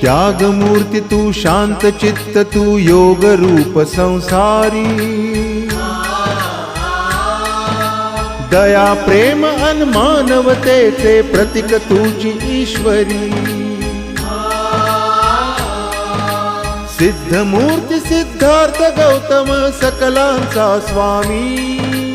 त्यागमूर्ति तू शांत चित्त तू योग रूप संसारी. दया प्रेम अन प्रतीक तुझी ईश्वरी. सिद्धमूर्ती सिद्धार्थ गौतम सकलांचा स्वामी.